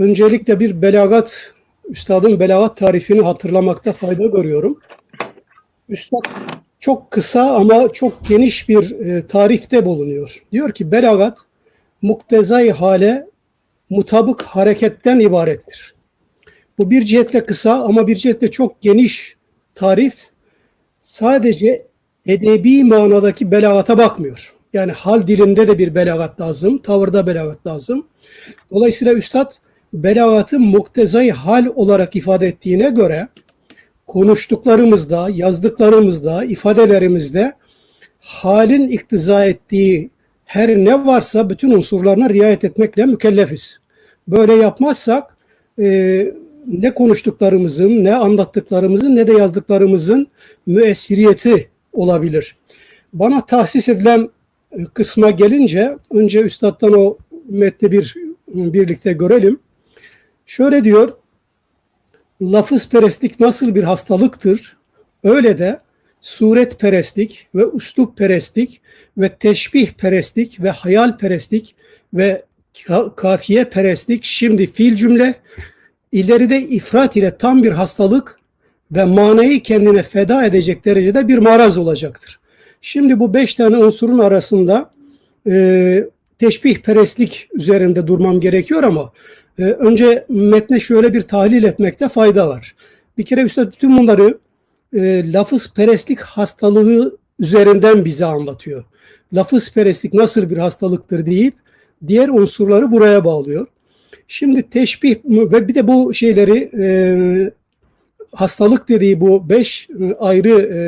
Öncelikle bir belagat, üstadın belagat tarifini hatırlamakta fayda görüyorum. Üstad çok kısa ama çok geniş bir e, tarifte bulunuyor. Diyor ki belagat muktezai hale mutabık hareketten ibarettir. Bu bir cihetle kısa ama bir cihetle çok geniş tarif sadece edebi manadaki belagata bakmıyor. Yani hal dilinde de bir belagat lazım, tavırda belagat lazım. Dolayısıyla üstad belagatı muktezai hal olarak ifade ettiğine göre konuştuklarımızda, yazdıklarımızda, ifadelerimizde halin iktiza ettiği her ne varsa bütün unsurlarına riayet etmekle mükellefiz. Böyle yapmazsak e, ne konuştuklarımızın, ne anlattıklarımızın, ne de yazdıklarımızın müessiriyeti olabilir. Bana tahsis edilen e, kısma gelince önce üstaddan o metni bir birlikte görelim. Şöyle diyor, lafız perestlik nasıl bir hastalıktır, öyle de suret perestlik ve uslup perestlik ve teşbih perestlik ve hayal perestlik ve kafiye perestlik şimdi fiil cümle ileride ifrat ile tam bir hastalık ve manayı kendine feda edecek derecede bir maraz olacaktır. Şimdi bu beş tane unsurun arasında e, teşbih perestlik üzerinde durmam gerekiyor ama e, önce metne şöyle bir tahlil etmekte fayda var. Bir kere üstad bütün bunları e, lafız perestlik hastalığı üzerinden bize anlatıyor. Lafız perestlik nasıl bir hastalıktır deyip diğer unsurları buraya bağlıyor. Şimdi teşbih ve bir de bu şeyleri e, hastalık dediği bu beş ayrı e,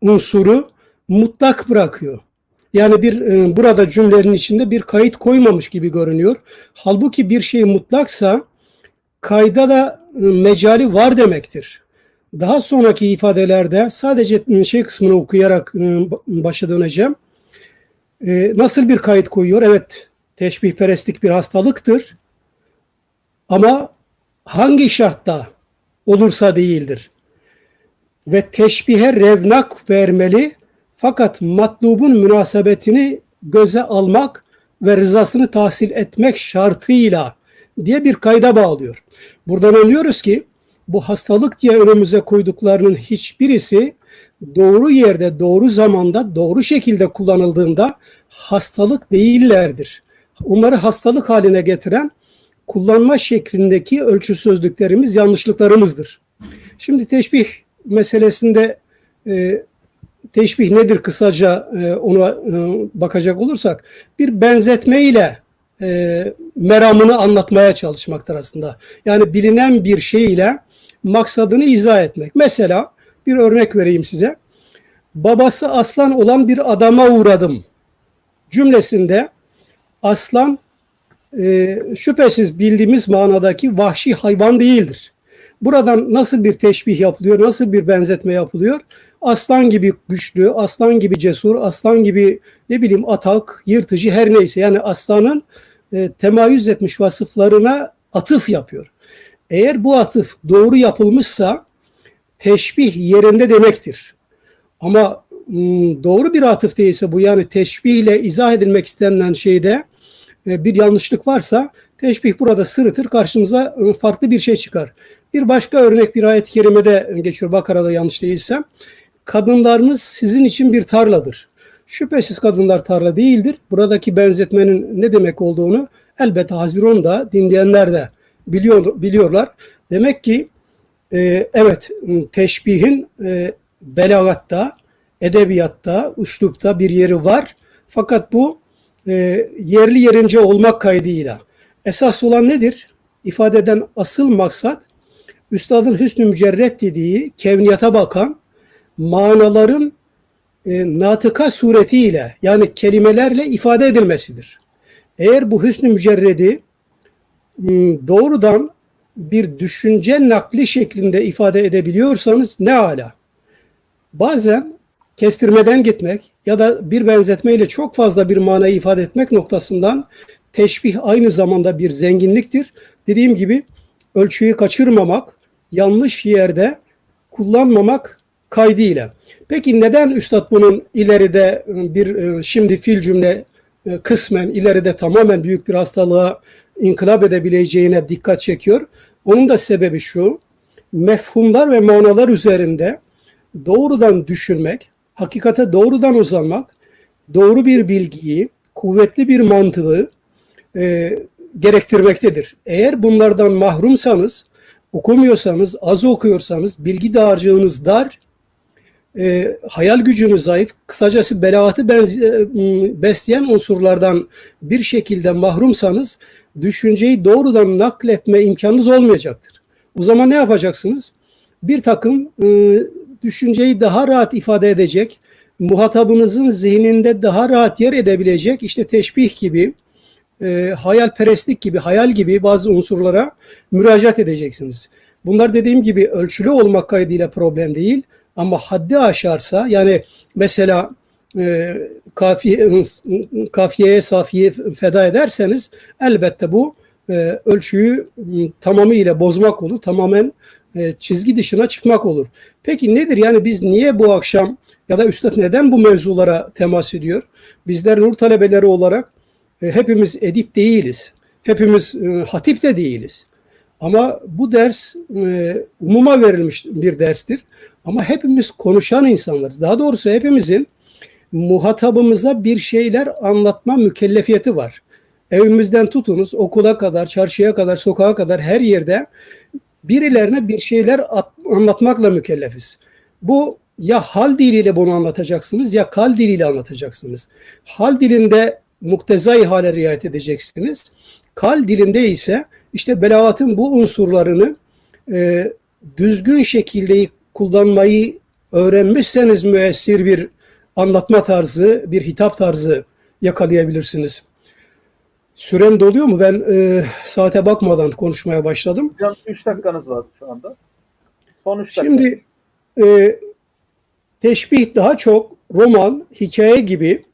unsuru mutlak bırakıyor. Yani bir e, burada cümlenin içinde bir kayıt koymamış gibi görünüyor. Halbuki bir şey mutlaksa kayda da e, mecali var demektir. Daha sonraki ifadelerde sadece şey kısmını okuyarak e, başa döneceğim. E, nasıl bir kayıt koyuyor? Evet, teşbihperestlik bir hastalıktır. Ama hangi şartta olursa değildir. Ve teşbihe revnak vermeli fakat matlubun münasebetini göze almak ve rızasını tahsil etmek şartıyla diye bir kayda bağlıyor. Buradan anlıyoruz ki bu hastalık diye önümüze koyduklarının hiçbirisi doğru yerde, doğru zamanda, doğru şekilde kullanıldığında hastalık değillerdir. Onları hastalık haline getiren kullanma şeklindeki ölçüsüzlüklerimiz, yanlışlıklarımızdır. Şimdi teşbih meselesinde e, teşbih nedir kısaca e, ona e, bakacak olursak bir benzetme ile e, meramını anlatmaya çalışmaktır aslında. Yani bilinen bir şey ile maksadını izah etmek. Mesela bir örnek vereyim size. Babası aslan olan bir adama uğradım cümlesinde aslan e, şüphesiz bildiğimiz manadaki vahşi hayvan değildir. Buradan nasıl bir teşbih yapılıyor, nasıl bir benzetme yapılıyor? Aslan gibi güçlü, aslan gibi cesur, aslan gibi ne bileyim atak, yırtıcı her neyse. Yani aslanın e, temayüz etmiş vasıflarına atıf yapıyor. Eğer bu atıf doğru yapılmışsa teşbih yerinde demektir. Ama hmm, doğru bir atıf değilse bu yani teşbihle izah edilmek istenilen şeyde e, bir yanlışlık varsa teşbih burada sırıtır karşımıza e, farklı bir şey çıkar. Bir başka örnek bir ayet-i kerimede geçiyor Bakara'da yanlış değilsem. Kadınlarınız sizin için bir tarladır. Şüphesiz kadınlar tarla değildir. Buradaki benzetmenin ne demek olduğunu elbette Haziron da dinleyenler de biliyor, biliyorlar. Demek ki e, evet teşbihin e, belagatta, edebiyatta, üslupta bir yeri var. Fakat bu e, yerli yerince olmak kaydıyla. Esas olan nedir? İfade eden asıl maksat Üstadın hüsnü mücerret dediği kevniyata bakan manaların e, natıka suretiyle yani kelimelerle ifade edilmesidir. Eğer bu hüsnü mücerredi hmm, doğrudan bir düşünce nakli şeklinde ifade edebiliyorsanız ne ala. Bazen kestirmeden gitmek ya da bir benzetmeyle çok fazla bir manayı ifade etmek noktasından teşbih aynı zamanda bir zenginliktir. Dediğim gibi ölçüyü kaçırmamak, yanlış yerde kullanmamak kaydıyla. Peki neden Üstad bunun ileride bir e, şimdi fil cümle e, kısmen ileride tamamen büyük bir hastalığa inkılap edebileceğine dikkat çekiyor. Onun da sebebi şu, mefhumlar ve manalar üzerinde doğrudan düşünmek, hakikate doğrudan uzanmak, doğru bir bilgiyi, kuvvetli bir mantığı e, gerektirmektedir. Eğer bunlardan mahrumsanız, okumuyorsanız, az okuyorsanız, bilgi dağarcığınız dar, e, hayal gücünüz zayıf, kısacası belaatı e, besleyen unsurlardan bir şekilde mahrumsanız düşünceyi doğrudan nakletme imkanınız olmayacaktır. O zaman ne yapacaksınız? Bir takım e, düşünceyi daha rahat ifade edecek, muhatabınızın zihninde daha rahat yer edebilecek işte teşbih gibi, e, hayalperestlik gibi, hayal gibi bazı unsurlara müracaat edeceksiniz. Bunlar dediğim gibi ölçülü olmak kaydıyla problem değil ama haddi aşarsa yani mesela e, kafiye, kafiyeye safiye feda ederseniz elbette bu e, ölçüyü tamamıyla bozmak olur. Tamamen e, çizgi dışına çıkmak olur. Peki nedir yani biz niye bu akşam ya da üstad neden bu mevzulara temas ediyor? Bizler nur talebeleri olarak hepimiz edip değiliz. Hepimiz e, hatip de değiliz. Ama bu ders e, umuma verilmiş bir derstir. Ama hepimiz konuşan insanlarız. Daha doğrusu hepimizin muhatabımıza bir şeyler anlatma mükellefiyeti var. Evimizden tutunuz okula kadar, çarşıya kadar, sokağa kadar her yerde birilerine bir şeyler at- anlatmakla mükellefiz. Bu ya hal diliyle bunu anlatacaksınız ya kal diliyle anlatacaksınız. Hal dilinde muktezai hale riayet edeceksiniz. Kal dilinde ise işte belaatın bu unsurlarını e, düzgün şekilde kullanmayı öğrenmişseniz müessir bir anlatma tarzı, bir hitap tarzı yakalayabilirsiniz. Sürem doluyor mu? Ben e, saate bakmadan konuşmaya başladım. Hocam 3 dakikanız var şu anda. Son 3 dakika. Şimdi e, teşbih daha çok roman, hikaye gibi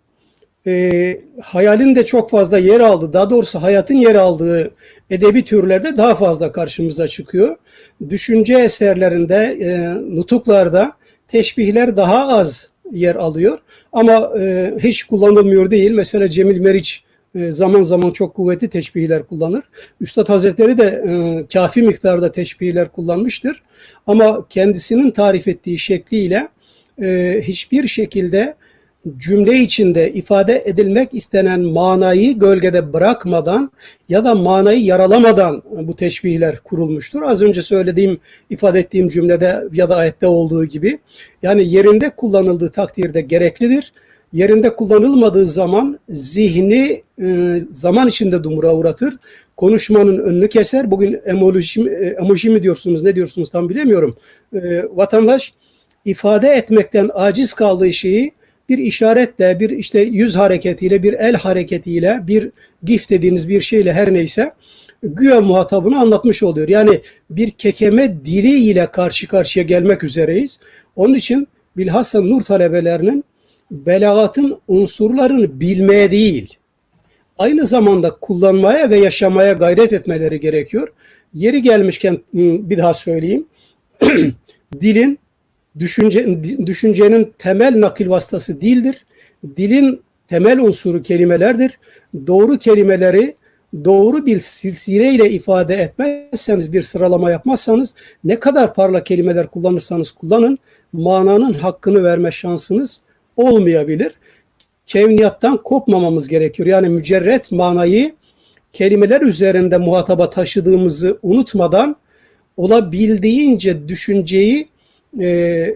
e, hayalin de çok fazla yer aldı. Daha doğrusu hayatın yer aldığı edebi türlerde daha fazla karşımıza çıkıyor. Düşünce eserlerinde, e, nutuklarda teşbihler daha az yer alıyor. Ama e, hiç kullanılmıyor değil. Mesela Cemil Meriç e, zaman zaman çok kuvvetli teşbihler kullanır. Üstad Hazretleri de e, kafi miktarda teşbihler kullanmıştır. Ama kendisinin tarif ettiği şekliyle e, hiçbir şekilde cümle içinde ifade edilmek istenen manayı gölgede bırakmadan ya da manayı yaralamadan bu teşbihler kurulmuştur. Az önce söylediğim, ifade ettiğim cümlede ya da ayette olduğu gibi. Yani yerinde kullanıldığı takdirde gereklidir. Yerinde kullanılmadığı zaman zihni e, zaman içinde dumura uğratır. Konuşmanın önünü keser. Bugün emoji, mi- e, emoji mi diyorsunuz, ne diyorsunuz tam bilemiyorum. E, vatandaş ifade etmekten aciz kaldığı şeyi bir işaretle, bir işte yüz hareketiyle, bir el hareketiyle, bir gif dediğiniz bir şeyle her neyse güya muhatabını anlatmış oluyor. Yani bir kekeme dili ile karşı karşıya gelmek üzereyiz. Onun için bilhassa nur talebelerinin belagatın unsurlarını bilmeye değil, aynı zamanda kullanmaya ve yaşamaya gayret etmeleri gerekiyor. Yeri gelmişken ım, bir daha söyleyeyim. Dilin düşünce, düşüncenin temel nakil vasıtası dildir. Dilin temel unsuru kelimelerdir. Doğru kelimeleri doğru bir silsileyle ifade etmezseniz, bir sıralama yapmazsanız ne kadar parlak kelimeler kullanırsanız kullanın, mananın hakkını verme şansınız olmayabilir. Kevniyattan kopmamamız gerekiyor. Yani mücerret manayı kelimeler üzerinde muhataba taşıdığımızı unutmadan olabildiğince düşünceyi e,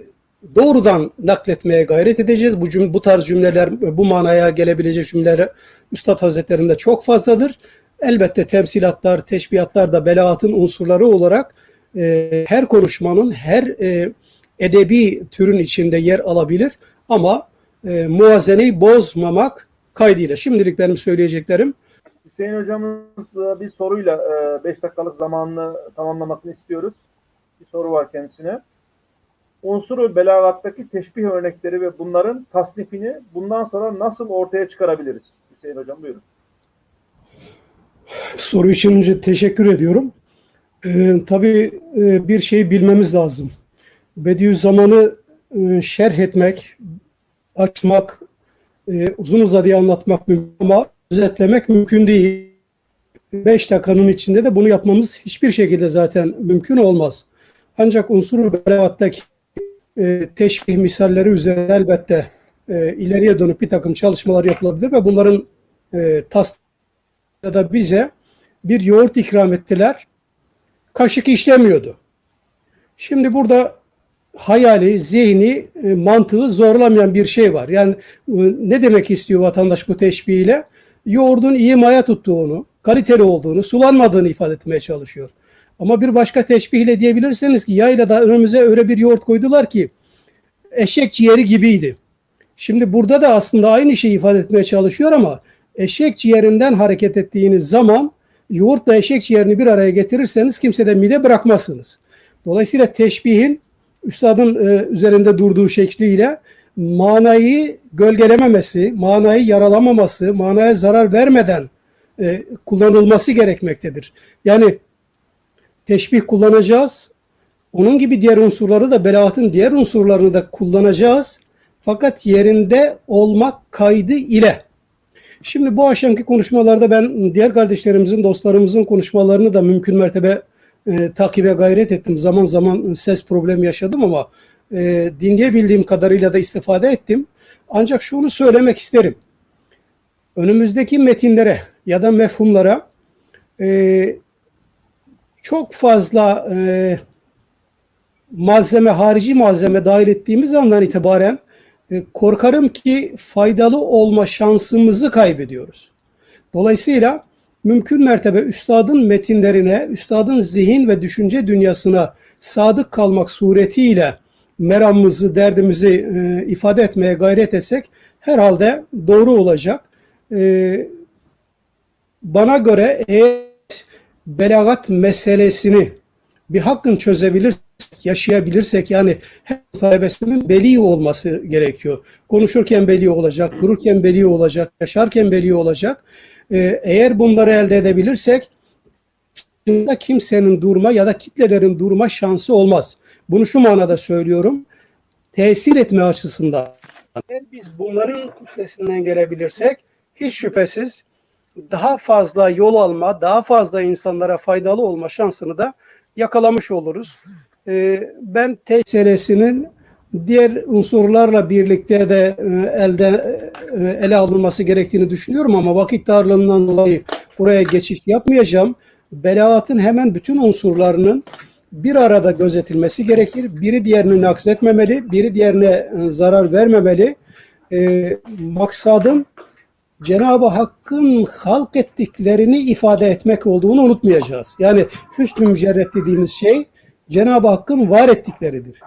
doğrudan nakletmeye gayret edeceğiz. Bu, cüm- bu tarz cümleler, bu manaya gelebilecek cümleler Üstad Hazretlerinde çok fazladır. Elbette temsilatlar, teşbihatlar da belaatın unsurları olarak e, her konuşmanın, her e, edebi türün içinde yer alabilir. Ama e, muazeneyi bozmamak kaydıyla. Şimdilik benim söyleyeceklerim. Hüseyin hocamız e, bir soruyla 5 dakikalık zamanını tamamlamasını istiyoruz. Bir soru var kendisine. Unsuru belagattaki teşbih örnekleri ve bunların tasnifini bundan sonra nasıl ortaya çıkarabiliriz? Hüseyin hocam buyurun. Soru için önce teşekkür ediyorum. Ee, tabii e, bir şeyi bilmemiz lazım. Bediüzzaman'ı e, şerh etmek, açmak, e, uzun uzadıya anlatmak mümkün ama özetlemek mümkün değil. 5 dakikanın içinde de bunu yapmamız hiçbir şekilde zaten mümkün olmaz. Ancak unsur belagattaki e, teşbih misalleri üzerinde elbette e, ileriye dönüp bir takım çalışmalar yapılabilir ve bunların e, tas ya da bize bir yoğurt ikram ettiler. Kaşık işlemiyordu. Şimdi burada hayali, zihni, e, mantığı zorlamayan bir şey var. Yani e, ne demek istiyor vatandaş bu teşbihiyle? Yoğurdun iyi maya tuttuğunu, kaliteli olduğunu, sulanmadığını ifade etmeye çalışıyor. Ama bir başka teşbihle diyebilirseniz ki yaylada önümüze öyle bir yoğurt koydular ki eşek ciğeri gibiydi. Şimdi burada da aslında aynı şeyi ifade etmeye çalışıyor ama eşek ciğerinden hareket ettiğiniz zaman yoğurtla eşek ciğerini bir araya getirirseniz kimse de mide bırakmazsınız. Dolayısıyla teşbihin üstadın e, üzerinde durduğu şekliyle manayı gölgelememesi, manayı yaralamaması, manaya zarar vermeden e, kullanılması gerekmektedir. Yani teşbih kullanacağız. Onun gibi diğer unsurları da belaatın diğer unsurlarını da kullanacağız. Fakat yerinde olmak kaydı ile. Şimdi bu akşamki konuşmalarda ben diğer kardeşlerimizin, dostlarımızın konuşmalarını da mümkün mertebe e, takibe gayret ettim. Zaman zaman ses problemi yaşadım ama e, dinleyebildiğim kadarıyla da istifade ettim. Ancak şunu söylemek isterim. Önümüzdeki metinlere ya da mefhumlara e, çok fazla e, malzeme, harici malzeme dahil ettiğimiz andan itibaren e, korkarım ki faydalı olma şansımızı kaybediyoruz. Dolayısıyla mümkün mertebe üstadın metinlerine, üstadın zihin ve düşünce dünyasına sadık kalmak suretiyle meramımızı, derdimizi e, ifade etmeye gayret etsek herhalde doğru olacak. E, bana göre eğer belagat meselesini bir hakkın çözebilir, yaşayabilirsek yani her talebesinin beli olması gerekiyor. Konuşurken beli olacak, dururken beli olacak, yaşarken beli olacak. Ee, eğer bunları elde edebilirsek kimsenin durma ya da kitlelerin durma şansı olmaz. Bunu şu manada söylüyorum. Tesir etme açısından. Eğer biz bunların üstesinden gelebilirsek hiç şüphesiz daha fazla yol alma, daha fazla insanlara faydalı olma şansını da yakalamış oluruz. Ee, ben TSR'sinin diğer unsurlarla birlikte de e, elde e, ele alınması gerektiğini düşünüyorum ama vakit darlığından dolayı buraya geçiş yapmayacağım. Belaatın hemen bütün unsurlarının bir arada gözetilmesi gerekir. Biri diğerini nakzetmemeli, biri diğerine e, zarar vermemeli. Ee, maksadın Cenab-ı Hakk'ın halk ettiklerini ifade etmek olduğunu unutmayacağız. Yani hüsnü mücerret dediğimiz şey Cenab-ı Hakk'ın var ettikleridir.